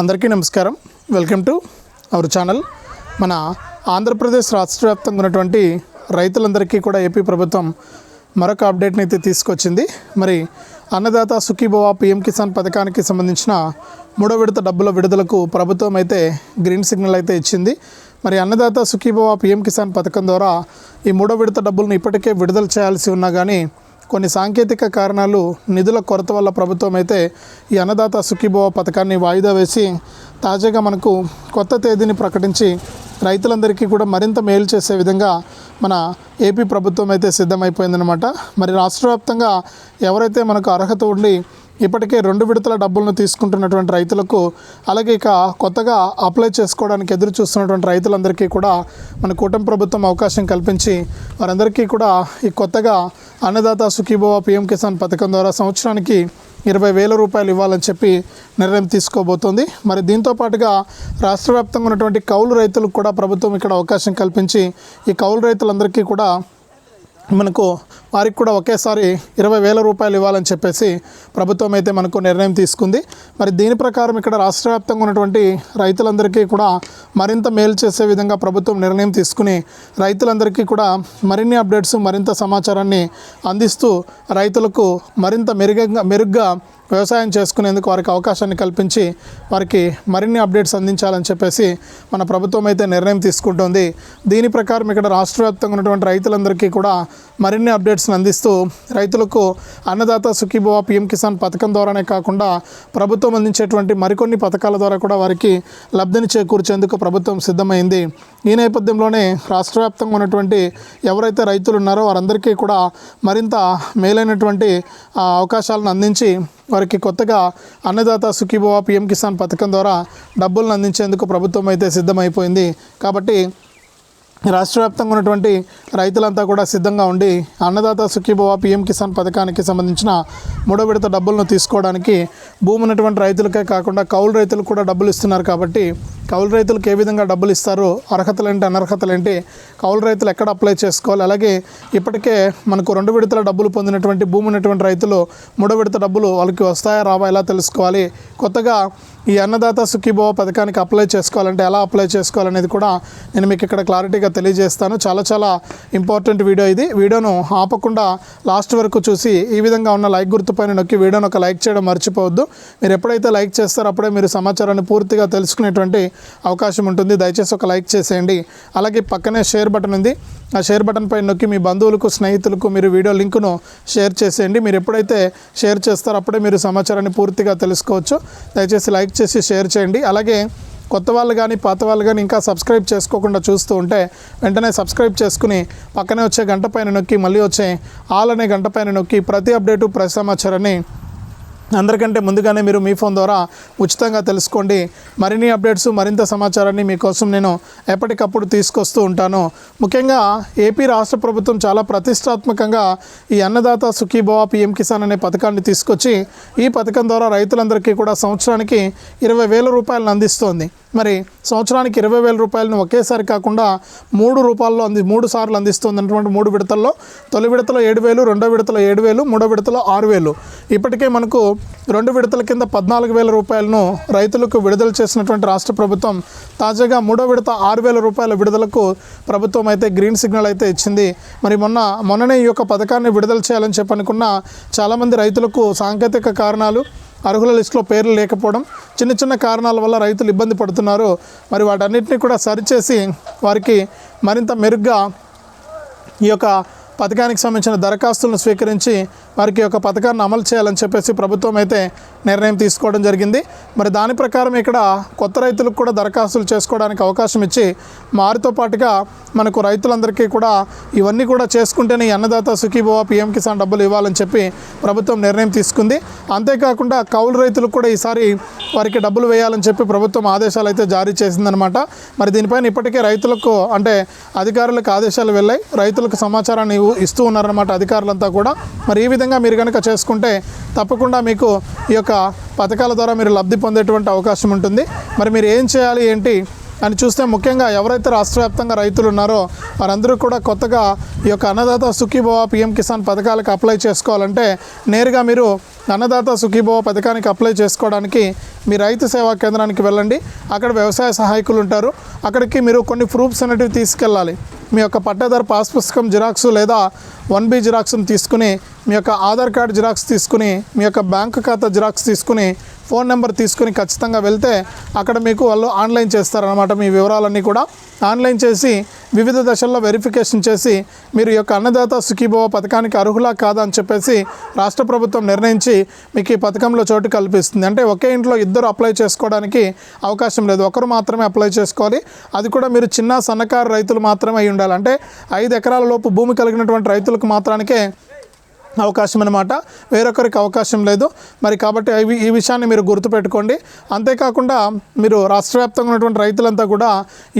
అందరికీ నమస్కారం. Welcome to our channel మన ఆంధ్రప్రదేశ్ రాష్ట్ర వ్యాప్తంగా ఉన్నటువంటి రైతులందరికీ కూడా ఏపీ ప్రభుత్వం మరొక అప్డేట్ని అయితే తీసుకొచ్చింది. మరి అన్నదాత సుఖీభవ పిఎం కిసాన్ పథకానికి సంబంధించిన మూడో విడత డబ్బుల విడుదలకు ప్రభుత్వం అయితే గ్రీన్ సిగ్నల్ అయితే ఇచ్చింది. మరి అన్నదాత సుఖీభవ పిఎం కిసాన్ పథకం ద్వారా ఈ మూడో విడత డబ్బులను ఇప్పటికే విడుదల చేయాల్సి ఉన్నా కానీ కొన్ని సాంకేతిక కారణాలు నిధుల కొరత వల్ల ప్రభుత్వం అయితే ఈ అన్నదాత సుఖీభవ పథకాన్ని వాయిదా వేసి తాజాగా మనకు కొత్త తేదీని ప్రకటించి రైతులందరికీ కూడా మరింత మేలు చేసే విధంగా మన ఏపీ ప్రభుత్వం అయితే సిద్ధమైపోయిందనమాట మరి రాష్ట్ర వ్యాప్తంగా ఎవరైతే మనకు అర్హత ఉండి ఇప్పటికే రెండు విడతల డబ్బులను తీసుకుంటున్నటువంటి రైతులకు అలాగే ఇక కొత్తగా అప్లై చేసుకోవడానికి ఎదురు చూస్తున్నటువంటి రైతులందరికీ కూడా మన కూటమి ప్రభుత్వం అవకాశం కల్పించి వారందరికీ కూడా ఈ కొత్తగా అన్నదాత సుఖీభవ పిఎం కిసాన్ పథకం ద్వారా సంవత్సరానికి ఇరవై వేల రూపాయలు ఇవ్వాలని చెప్పి నిర్ణయం తీసుకోబోతోంది. మరి దీంతో పాటుగా రాష్ట్ర వ్యాప్తంగా ఉన్నటువంటి కౌలు రైతులకు కూడా ప్రభుత్వం ఇక్కడ అవకాశం కల్పించి ఈ కౌలు రైతులందరికీ కూడా మనకు వారికి కూడా ఒకేసారి ఇరవై వేల రూపాయలు ఇవ్వాలని చెప్పేసి ప్రభుత్వం అయితే మనకు నిర్ణయం తీసుకుంది. మరి దీని ప్రకారం ఇక్కడ రాష్ట్ర వ్యాప్తంగా ఉన్నటువంటి రైతులందరికీ కూడా మరింత మేలు చేసే విధంగా ప్రభుత్వం నిర్ణయం తీసుకుని రైతులందరికీ కూడా మరిన్ని అప్డేట్స్ మరింత సమాచారాన్ని అందిస్తూ రైతులకు మరింత మెరుగంగా మెరుగ్గా వ్యవసాయం చేసుకునేందుకు వారికి అవకాశాన్ని కల్పించి వారికి మరిన్ని అప్డేట్స్ అందించాలని చెప్పేసి మన ప్రభుత్వం అయితే నిర్ణయం తీసుకుంటోంది. దీని ప్రకారం ఇక్కడ రాష్ట్ర వ్యాప్తంగా ఉన్నటువంటి రైతులందరికీ కూడా మరిన్ని అప్డేట్స్ని అందిస్తూ రైతులకు అన్నదాత సుఖీభవ పిఎం కిసాన్ పథకం ద్వారానే కాకుండా ప్రభుత్వం అందించేటువంటి మరికొన్ని పథకాల ద్వారా కూడా వారికి లబ్ధిని చేకూర్చేందుకు ప్రభుత్వం సిద్ధమైంది. ఈ నేపథ్యంలోనే రాష్ట్ర వ్యాప్తంగా ఉన్నటువంటి ఎవరైతే రైతులు ఉన్నారో వారందరికీ కూడా మరింత మేలైనటువంటి అవకాశాలను అందించి వారికి కొత్తగా అన్నదాత సుఖీభవ పిఎం కిసాన్ పథకం ద్వారా డబ్బులను అందించేందుకు ప్రభుత్వం అయితే సిద్ధమైపోయింది. కాబట్టి రాష్ట్ర వ్యాప్తంగా ఉన్నటువంటి రైతులంతా కూడా సిద్ధంగా ఉండి అన్నదాత సుఖీభవ పిఎం కిసాన్ పథకానికి సంబంధించిన మూడో విడత డబ్బులను తీసుకోవడానికి భూమి ఉన్నటువంటి రైతులకే కాకుండా కౌలు రైతులకు కూడా డబ్బులు ఇస్తున్నారు కాబట్టి కౌలు రైతులకు ఏ విధంగా డబ్బులు ఇస్తారు అర్హతలు ఏంటి అనర్హతలు ఏంటి కౌలు రైతులు ఎక్కడ అప్లై చేసుకోవాలి? అలాగే ఇప్పటికే మనకు రెండు విడతల డబ్బులు పొందినటువంటి భూమి ఉన్నటువంటి రైతులు మూడో విడత డబ్బులు వాళ్ళకి వస్తాయా రావా ఎలా తెలుసుకోవాలి? కొత్తగా ఈ అన్నదాత సుఖీభవ పథకానికి అప్లై చేసుకోవాలంటే ఎలా అప్లై చేసుకోవాలనేది కూడా నేను మీకు ఇక్కడ క్లారిటీగా తెలియజేస్తాను. చాలా చాలా ఇంపార్టెంట్ వీడియో ఇది. వీడియోను ఆపకుండా లాస్ట్ వరకు చూసి ఈ విధంగా ఉన్న లైక్ గుర్తుపైన నొక్కి వీడియోను ఒక లైక్ చేయడం మర్చిపోవద్దు. మీరు ఎప్పుడైతే లైక్ చేస్తారో అప్పుడే మీరు సమాచారాన్ని పూర్తిగా తెలుసుకునేటువంటి అవకాశం ఉంటుంది. దయచేసి ఒక లైక్ చేసేయండి. అలాగే పక్కనే షేర్ బటన్ ఉంది. ఆ షేర్ బటన్ పైన నొక్కి మీ బంధువులకు స్నేహితులకు మీరు వీడియో లింకును షేర్ చేసేయండి. మీరు ఎప్పుడైతే షేర్ చేస్తారో అప్పుడే మీరు సమాచారాన్ని పూర్తిగా తెలుసుకోవచ్చు. దయచేసి లైక్ చేసి షేర్ చేయండి. అలాగే కొత్త వాళ్ళు కానీ పాత వాళ్ళు కానీ ఇంకా సబ్స్క్రైబ్ చేసుకోకుండా చూస్తూ ఉంటే వెంటనే సబ్స్క్రైబ్ చేసుకుని పక్కనే వచ్చే గంట పైన నొక్కి మళ్ళీ వచ్చే ఆల్ అనే గంట పైన నొక్కి ప్రతి అప్డేటు ప్రతి సమాచారాన్ని అందరికంటే ముందుగానే మీరు మీ ఫోన్ ద్వారా ఉచితంగా తెలుసుకోండి. మరిన్ని అప్డేట్స్ మరింత సమాచారాన్ని మీకోసం నేను ఎప్పటికప్పుడు తీసుకొస్తూ ఉంటాను. ముఖ్యంగా ఏపీ రాష్ట్ర ప్రభుత్వం చాలా ప్రతిష్టాత్మకంగా ఈ అన్నదాత సుఖీభవ పిఎం కిసాన్ అనే పథకాన్ని తీసుకొచ్చి ఈ పథకం ద్వారా రైతులందరికీ కూడా సంవత్సరానికి ఇరవై వేల రూపాయలను అందిస్తోంది. మరి సంవత్సరానికి ఇరవై వేల రూపాయలను ఒకేసారి కాకుండా మూడు రూపాయల్లో అంది మూడు సార్లు అందిస్తుంది అటువంటి మూడు విడతల్లో తొలి విడతలో ఏడు వేలు రెండో విడతలో ఏడు వేలు మూడో విడతలో ఆరు వేలు. ఇప్పటికే మనకు రెండు విడతల కింద పద్నాలుగు వేల రూపాయలను రైతులకు విడుదల చేసినటువంటి రాష్ట్ర ప్రభుత్వం తాజాగా మూడో విడత ఆరు వేల రూపాయల విడుదలకు ప్రభుత్వం అయితే గ్రీన్ సిగ్నల్ అయితే ఇచ్చింది. మరి మొన్న మొన్ననే ఈ యొక్క పథకాన్ని విడుదల చేయాలని చెప్పనుకున్న చాలామంది రైతులకు సాంకేతిక కారణాలు అర్హుల లిస్టులో పేర్లు లేకపోవడం చిన్న చిన్న కారణాల వల్ల రైతులు ఇబ్బంది పడుతున్నారు. మరి వాటన్నిటిని కూడా సరిచేసి వారికి మరింత మెరుగ్గా ఈ యొక్క పథకానికి సంబంధించిన దరఖాస్తులను స్వీకరించి వారికి ఒక పథకాన్ని అమలు చేయాలని చెప్పేసి ప్రభుత్వం అయితే నిర్ణయం తీసుకోవడం జరిగింది. మరి దాని ప్రకారం ఇక్కడ కొత్త రైతులకు కూడా దరఖాస్తులు చేసుకోవడానికి అవకాశం ఇచ్చి వారితో పాటుగా మనకు రైతులందరికీ కూడా ఇవన్నీ కూడా చేసుకుంటేనే అన్నదాత సుఖీభవ పిఎం కిసాన్ డబ్బులు ఇవ్వాలని చెప్పి ప్రభుత్వం నిర్ణయం తీసుకుంది. అంతేకాకుండా కౌలు రైతులకు కూడా ఈసారి వారికి డబ్బులు వేయాలని చెప్పి ప్రభుత్వం ఆదేశాలు అయితే జారీ చేసిందనమాట మరి దీనిపైన ఇప్పటికే రైతులకు అంటే అధికారులకు ఆదేశాలు వెళ్ళాయి. రైతులకు సమాచారాన్ని ఇస్తూ ఉన్నారన్నమాట అధికారులంతా కూడా. మరి ఈ విధంగా మీరు కనుక చేసుకుంటే తప్పకుండా మీకు ఈ యొక్క పథకాల ద్వారా మీరు లబ్ధి పొందేటువంటి అవకాశం ఉంటుంది. మరి మీరు ఏం చేయాలి ఏంటి అని చూస్తే ముఖ్యంగా ఎవరైతే రాష్ట్ర వ్యాప్తంగా రైతులు ఉన్నారో వారందరూ కూడా కొత్తగా ఈ యొక్క అన్నదాత సుఖీభవ పిఎం కిసాన్ పథకాలకు అప్లై చేసుకోవాలంటే నేరుగా మీరు అన్నదాత సుఖీభవ పథకానికి అప్లై చేసుకోవడానికి మీ రైతు సేవా కేంద్రానికి వెళ్ళండి. అక్కడ వ్యవసాయ సహాయకులు ఉంటారు. అక్కడికి మీరు కొన్ని ప్రూఫ్స్ అనేటివి తీసుకెళ్ళాలి. మీ యొక్క పట్టాదారు పాస్ పుస్తకం జిరాక్స్ లేదా వన్ బి జిరాక్స్ని తీసుకుని మీ యొక్క ఆధార్ కార్డ్ జిరాక్స్ తీసుకుని మీ యొక్క బ్యాంకు ఖాతా జిరాక్స్ తీసుకుని ఫోన్ నెంబర్ తీసుకుని ఖచ్చితంగా వెళ్తే అక్కడ మీకు వాళ్ళు ఆన్లైన్ చేస్తారనమాట మీ వివరాలన్నీ కూడా. ఆన్లైన్ చేసి వివిధ దశల్లో వెరిఫికేషన్ చేసి మీరు యొక్క అన్నదాత సుఖీభవ పథకానికి అర్హులా కాదా అని చెప్పేసి రాష్ట్ర ప్రభుత్వం నిర్ణయించి మీకు ఈ పథకంలో చోటు కల్పిస్తుంది. అంటే ఒకే ఇంట్లో ఇద్దరు అప్లై చేసుకోవడానికి అవకాశం లేదు. ఒకరు మాత్రమే అప్లై చేసుకోవాలి. అది కూడా మీరు చిన్న సన్నకారు రైతులు మాత్రమే అయి ఉండాలి. అంటే ఐదు ఎకరాల లోపు భూమి కలిగినటువంటి రైతులకు మాత్రానికే అవకాశం అనమాట వేరొకరికి అవకాశం లేదు. మరి కాబట్టి ఈ విషయాన్ని మీరు గుర్తుపెట్టుకోండి. అంతేకాకుండా మీరు రాష్ట్ర వ్యాప్తంగా ఉన్నటువంటి రైతులంతా కూడా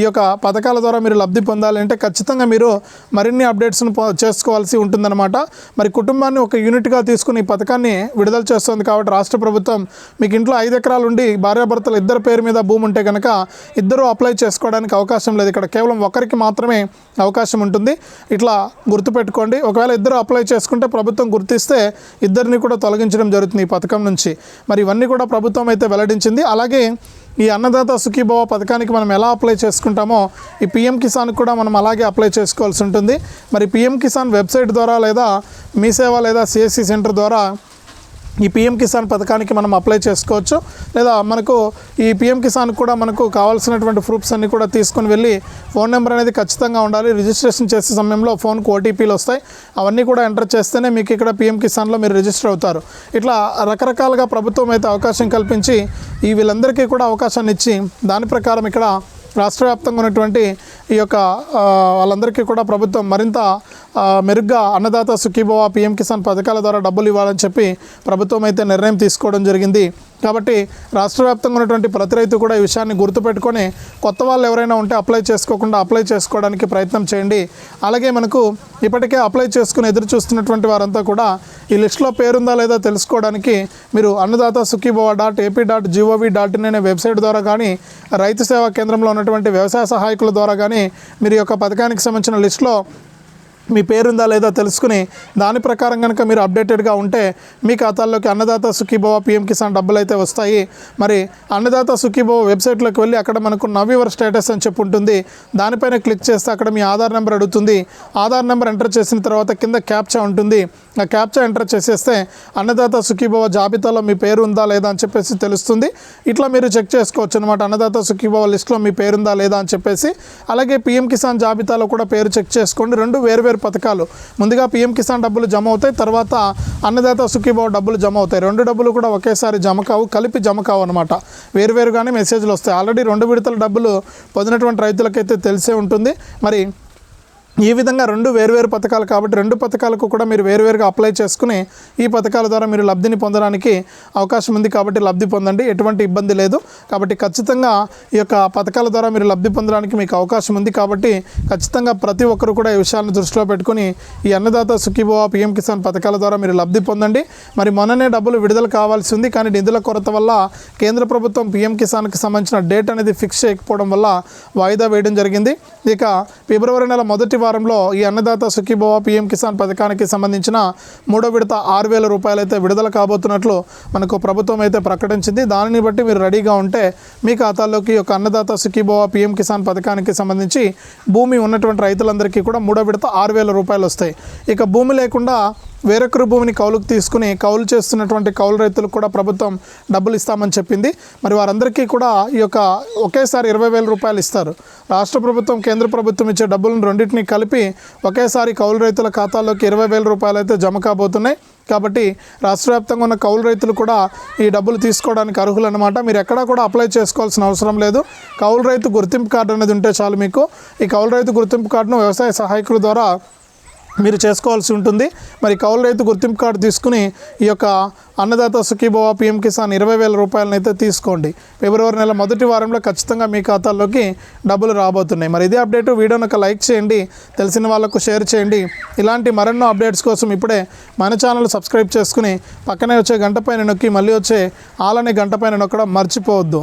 ఈ యొక్క పథకాల ద్వారా మీరు లబ్ధి పొందాలంటే ఖచ్చితంగా మీరు మరిన్ని అప్డేట్స్ను చేసుకోవాల్సి ఉంటుందన్నమాట. మరి కుటుంబాన్ని ఒక యూనిట్గా తీసుకుని ఈ పథకాన్ని విడుదల చేస్తుంది కాబట్టి రాష్ట్ర ప్రభుత్వం మీకు ఇంట్లో ఐదు ఎకరాలు ఉండి భార్యాభర్తలు ఇద్దరు పేరు మీద భూమి ఉంటే కనుక ఇద్దరు అప్లై చేసుకోవడానికి అవకాశం లేదు. ఇక్కడ కేవలం ఒకరికి మాత్రమే అవకాశం ఉంటుంది. ఇట్లా గుర్తుపెట్టుకోండి. ఒకవేళ ఇద్దరు అప్లై చేసుకుంటే ప్రభుత్వం గుర్తిస్తే ఇద్దరిని కూడా తొలగించడం జరుగుతుంది ఈ పథకం నుంచి. మరి ఇవన్నీ కూడా ప్రభుత్వం అయితే వెల్లడించింది. అలాగే ఈ అన్నదాత సుఖీభవ పథకానికి మనం ఎలా అప్లై చేసుకుంటామో ఈ పిఎం కిసాన్ కూడా మనం అలాగే అప్లై చేసుకోవాల్సి ఉంటుంది. మరి పిఎం కిసాన్ వెబ్సైట్ ద్వారా లేదా మీ సేవ లేదా సిఎస్సి సెంటర్ ద్వారా ఈ పిఎం కిసాన్ పథకానికి మనం అప్లై చేసుకోవచ్చు. లేదా మనకు ఈ పిఎం కిసాన్ కూడా మనకు కావాల్సినటువంటి ప్రూఫ్స్ అన్నీ కూడా తీసుకొని వెళ్ళి ఫోన్ నెంబర్ అనేది ఖచ్చితంగా ఉండాలి. రిజిస్ట్రేషన్ చేసే సమయంలో ఫోన్కు ఓటీపీలు వస్తాయి. అవన్నీ కూడా ఎంటర్ చేస్తేనే మీకు ఇక్కడ పిఎం కిసాన్లో మీరు రిజిస్టర్ అవుతారు. ఇట్లా రకరకాలుగా ప్రభుత్వం అయితే అవకాశం కల్పించి ఈ వీళ్ళందరికీ కూడా అవకాశాన్ని ఇచ్చి దాని ప్రకారం ఇక్కడ రాష్ట్ర వ్యాప్తంగా ఉన్నటువంటి ఈ యొక్క వాళ్ళందరికీ కూడా ప్రభుత్వం మరింత మెరుగ్గా అన్నదాత సుఖీభవ పిఎం కిసాన్ పథకాల ద్వారా డబ్బులు ఇవ్వాలని చెప్పి ప్రభుత్వం అయితే నిర్ణయం తీసుకోవడం జరిగింది. కాబట్టి రాష్ట్ర వ్యాప్తంగా ఉన్నటువంటి ప్రతి రైతు కూడా ఈ విషయాన్ని గుర్తుపెట్టుకొని కొత్త వాళ్ళు ఎవరైనా ఉంటే అప్లై చేసుకోకుండా అప్లై చేసుకోవడానికి ప్రయత్నం చేయండి. అలాగే మనకు ఇప్పటికే అప్లై చేసుకుని ఎదురు చూస్తున్నటువంటి వారంతా కూడా ఈ లిస్టులో పేరుందా లేదా తెలుసుకోవడానికి మీరు Annadata Sukhibhava dot AP dot gov dot in అనే వెబ్సైట్ ద్వారా కానీ రైతు సేవా కేంద్రంలో ఉన్నటువంటి వ్యవసాయ సహాయకుల ద్వారా కానీ మీరు యొక్క పథకానికి సంబంధించిన లిస్టులో మీ పేరుందా లేదా తెలుసుకుని దాని ప్రకారం కనుక మీరు అప్డేటెడ్గా ఉంటే మీ ఖాతాల్లోకి అన్నదాత సుఖీభవ పిఎం కిసాన్ డబ్బులు అయితే వస్తాయి. మరి అన్నదాత సుఖీభవ వెబ్సైట్లోకి వెళ్ళి అక్కడ మనకు నవ్ యువర్ స్టేటస్ అని చెప్పి ఉంటుంది. దానిపైన క్లిక్ చేస్తే అక్కడ మీ ఆధార్ నెంబర్ అడుగుతుంది. ఆధార్ నెంబర్ ఎంటర్ చేసిన తర్వాత కింద క్యాప్చా ఉంటుంది. ఆ క్యాప్చా ఎంటర్ చేసేస్తే అన్నదాత సుఖీభవ జాబితాలో మీ పేరు ఉందా లేదా అని చెప్పేసి తెలుస్తుంది. ఇట్లా మీరు చెక్ చేసుకోవచ్చు అనమాట అన్నదాత సుఖీభవ లిస్ట్లో మీ పేరుందా లేదా అని చెప్పేసి. అలాగే పిఎం కిసాన్ జాబితాలో కూడా పేరు చెక్ చేసుకోండి. రెండు వేరు పేరు పథకాలు. ముందుగా పిఎం కిసాన్ డబ్బులు జమ అవుతాయి తర్వాత అన్నదాత సుఖీభావ డబ్బులు జమ అవుతాయి రెండు డబ్బులు కూడా ఒకేసారి జమ కావు కలిపి జమ కావు అనమాట వేరువేరుగానే మెసేజ్లు వస్తాయి. ఆల్రెడీ రెండు విడతల డబ్బులు పొందినటువంటి రైతులకైతే తెలిసే ఉంటుంది. మరి ఈ విధంగా రెండు వేరువేరు పథకాలు కాబట్టి రెండు పథకాలకు కూడా మీరు వేరువేరుగా అప్లై చేసుకుని ఈ పథకాల ద్వారా మీరు లబ్ధిని పొందడానికి అవకాశం ఉంది కాబట్టి లబ్ధి పొందండి. ఎటువంటి ఇబ్బంది లేదు. కాబట్టి ఖచ్చితంగా ఈ యొక్క పథకాల ద్వారా మీరు లబ్ధి పొందడానికి మీకు అవకాశం ఉంది కాబట్టి ఖచ్చితంగా ప్రతి ఒక్కరు కూడా ఈ విషయాలను దృష్టిలో పెట్టుకుని ఈ అన్నదాత సుఖీభవ పిఎం కిసాన్ పథకాల ద్వారా మీరు లబ్ధి పొందండి. మరి మొన్ననే డబ్బులు విడుదల కావాల్సి ఉంది. కానీ నిధుల కొరత వల్ల కేంద్ర ప్రభుత్వం పిఎం కిసాన్కి సంబంధించిన డేట్ అనేది ఫిక్స్ చేయకపోవడం వల్ల వాయిదా వేయడం జరిగింది. ఇక ఫిబ్రవరి నెల మొదటి వారంలో ఈ అన్నదాత సుఖీభవ పీఎం కిసాన్ పథకానికి సంబంధించిన మూడో విడత ఆరు వేల రూపాయలు అయితే విడుదల కాబోతున్నట్లు మనకు ప్రభుత్వం అయితే ప్రకటించింది. దానిని బట్టి మీరు రెడీగా ఉంటే మీ ఖాతాల్లోకి ఒక అన్నదాత సుఖీభవ పిఎం కిసాన్ పథకానికి సంబంధించి భూమి ఉన్నటువంటి రైతులందరికీ కూడా మూడో విడత ఆరు వేల రూపాయలు వస్తాయి. ఇక భూమి లేకుండా వేరొకరు భూమిని కౌలుకు తీసుకుని కౌలు చేస్తున్నటువంటి కౌలు రైతులకు కూడా ప్రభుత్వం డబ్బులు ఇస్తామని చెప్పింది. మరి వారందరికీ కూడా ఈ యొక్క ఒకేసారి ఇరవై వేల రూపాయలు ఇస్తారు. రాష్ట్ర ప్రభుత్వం కేంద్ర ప్రభుత్వం ఇచ్చే డబ్బులను రెండింటిని కలిపి ఒకేసారి కౌలు రైతుల ఖాతాల్లోకి ఇరవై వేల రూపాయలు అయితే జమ కాబోతున్నాయి. కాబట్టి రాష్ట్ర వ్యాప్తంగా ఉన్న కౌలు రైతులు కూడా ఈ డబ్బులు తీసుకోవడానికి అర్హులు అనమాట మీరు ఎక్కడా కూడా అప్లై చేసుకోవాల్సిన అవసరం లేదు. కౌలు రైతు గుర్తింపు కార్డు అనేది ఉంటే చాలు మీకు. ఈ కౌలు రైతు గుర్తింపు కార్డును వ్యవసాయ సహాయకుల ద్వారా మీరు చేసుకోవాల్సి ఉంటుంది. మరి కౌలు రైతు గుర్తింపు కార్డు తీసుకుని ఈ యొక్క అన్నదాత సుఖీభవ పిఎం కిసాన్ ఇరవై వేల రూపాయలను అయితే తీసుకోండి. ఫిబ్రవరి నెల మొదటి వారంలో ఖచ్చితంగా మీ ఖాతాల్లోకి డబ్బులు రాబోతున్నాయి. మరి ఇదే అప్డేట్. వీడియోని ఒక లైక్ చేయండి. తెలిసిన వాళ్ళకు షేర్ చేయండి. ఇలాంటి మరెన్నో అప్డేట్స్ కోసం ఇప్పుడే మన ఛానల్ సబ్స్క్రైబ్ చేసుకుని పక్కనే వచ్చే గంట పైన నొక్కి మళ్ళీ వచ్చే ఆలనే గంట పైన నొక్కడం మర్చిపోవద్దు.